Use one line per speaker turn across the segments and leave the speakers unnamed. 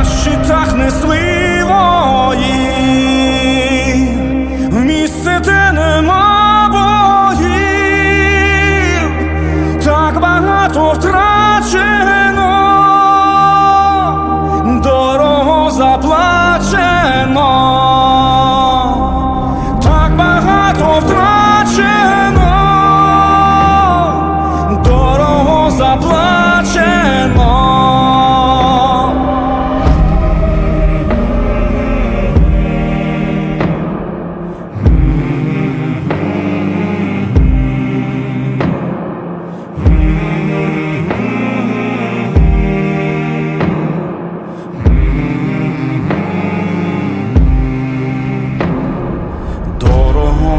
на щитах несли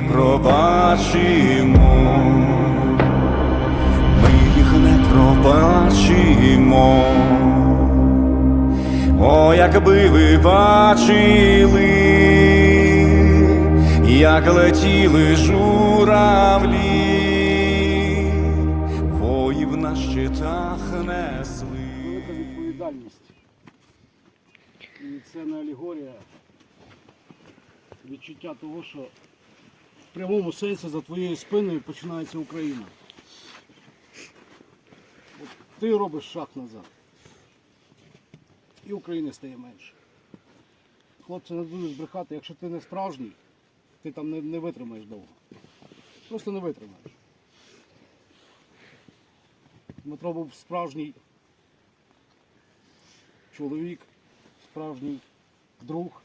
Пробачимо, ми їх не пробачимо. О, якби ви бачили, як летіли журавлі, воїв на щитах несли.
І це не алегорія. Відчуття того, що прямому сенсі за твоєю спиною починається Україна. От ти робиш шаг назад. І України стає менше. Хлопці не будуть збрехати, якщо ти не справжній, ти там не, не витримаєш довго. Просто не витримаєш. Дмитро був справжній чоловік, справжній друг,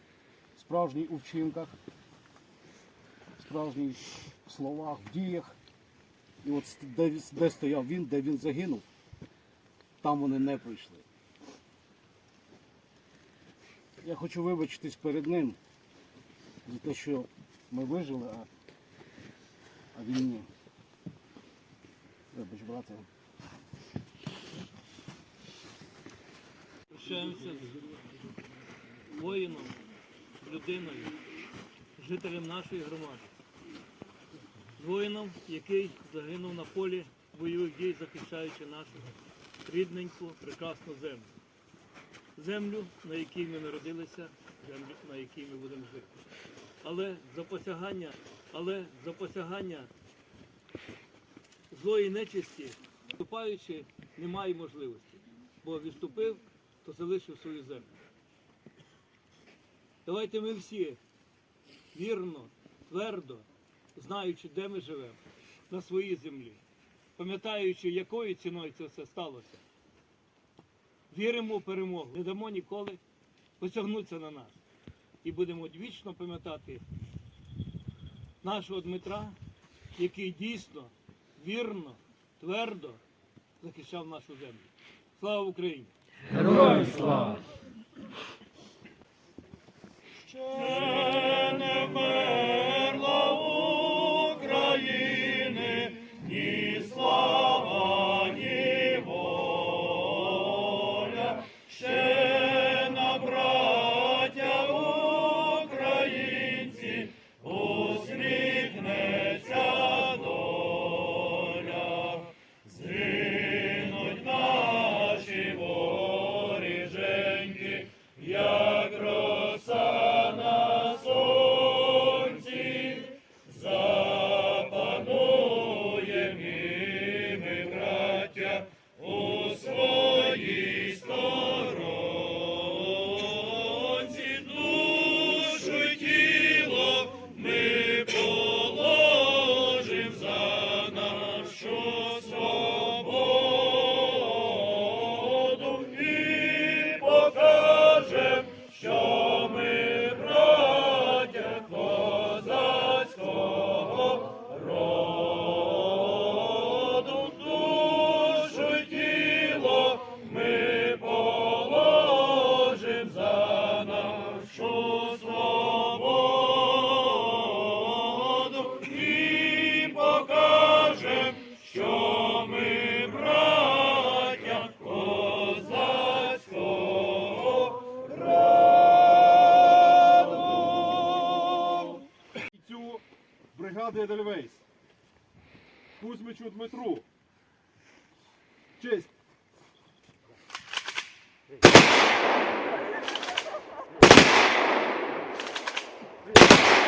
справжній у вчинках, справжній в словах, в діях. І от де, де стояв він, де він загинув, там вони не прийшли. Я хочу вибачитись перед ним за те, що ми вижили, а, а він ні. Вибач, брате.
Прощаємося з воїном, людиною, жителем нашої громади. Воїном, який загинув на полі бойових дій, захищаючи нашу рідненьку, прекрасну землю. Землю, на якій ми народилися, землю, на якій ми будемо жити. Але за посягання, але за посягання злої нечисті, вступаючи, немає можливості. Бо відступив, то залишив свою землю. Давайте ми всі вірно, твердо, знаючи, де ми живемо, на своїй землі, пам'ятаючи, якою ціною це все сталося, віримо в перемогу, не дамо ніколи посягнутися на нас. І будемо вічно пам'ятати нашого Дмитра, який дійсно, вірно, твердо захищав нашу землю. Слава Україні!
Героям слава!
Недельвейс. Кузьмичу Дмитру. Честь. Thank you.